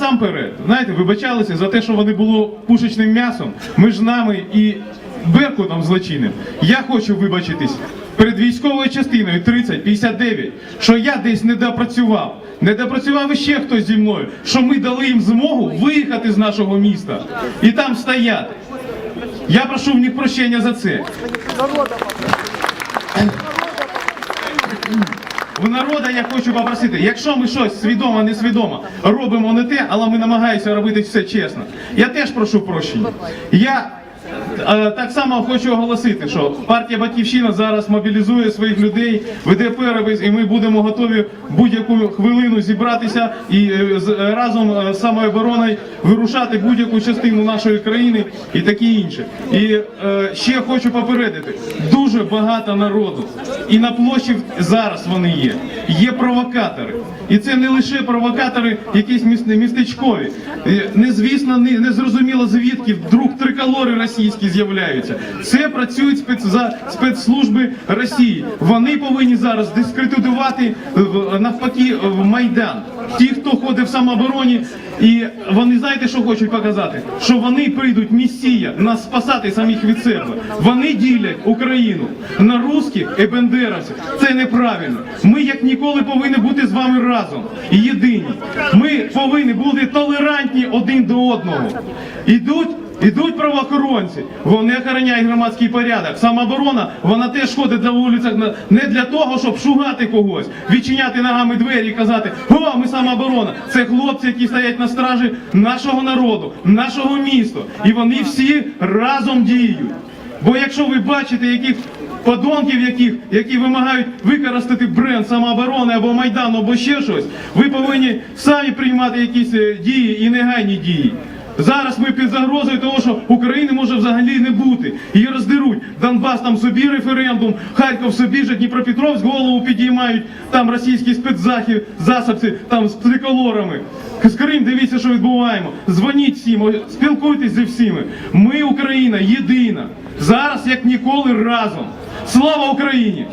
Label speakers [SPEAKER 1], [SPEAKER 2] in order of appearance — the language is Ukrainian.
[SPEAKER 1] Насамперед, знаєте, вибачалися за те, що вони було пушечним м'ясом між нами і Беркутом злочинним. Я хочу вибачитись перед військовою частиною 3059, що я десь не допрацював. Не допрацював іще хтось зі мною, що ми дали їм змогу виїхати з нашого міста і там стояти. Я прошу в них прощення за це. В народа я хочу попросити, якщо ми щось свідомо, несвідомо робимо не те, але ми намагаємося робити все чесно. Я теж прошу прощення. Я так само хочу оголосити, що партія Батьківщина зараз мобілізує своїх людей, веде перепис, і ми будемо готові будь-яку хвилину зібратися і е, е, разом е, з самообороною вирушати будь-яку частину нашої країни і таке інше. І е, ще хочу попередити: дуже багато народу, і на площі зараз вони є. Є провокатори. І це не лише провокатори, якісь міс- містечкові. Е, Незвісно, не, не зрозуміло звідки вдруг триколори російські з'являються. Це працюють за спецслужби Росії. Вони повинні зараз дискредитувати е, навпаки е, в Майдан. Ті, хто ходить в самообороні, і вони знаєте, що хочуть показати? Що вони прийдуть місія нас спасати самих від себе. Вони ділять Україну на русських і бендеровців. Це неправильно. Ми як ніколи повинні бути з вами разом і єдині. Ми повинні бути толерантні один до одного. Ідуть. Ідуть правоохоронці, вони охороняють громадський порядок. Самооборона, вона теж ходить на вулицях не для того, щоб шугати когось, відчиняти ногами двері і казати, о, ми самооборона. Це хлопці, які стоять на стражі нашого народу, нашого міста. І вони всі разом діють. Бо якщо ви бачите яких подонків, яких, які вимагають використати бренд самооборони або Майдану, або ще щось, ви повинні самі приймати якісь е, дії і негайні дії. Зараз ми під загрозою того, що України може взагалі не бути. Її роздеруть. Донбас там собі референдум, Харків собі же, Дніпропетровськ голову підіймають, там російські спецзахи, засобці там з триколорами. З Крим, дивіться, що відбуваємо. Дзвоніть всім, спілкуйтесь зі всіми. Ми, Україна, єдина. Зараз як ніколи разом. Слава Україні!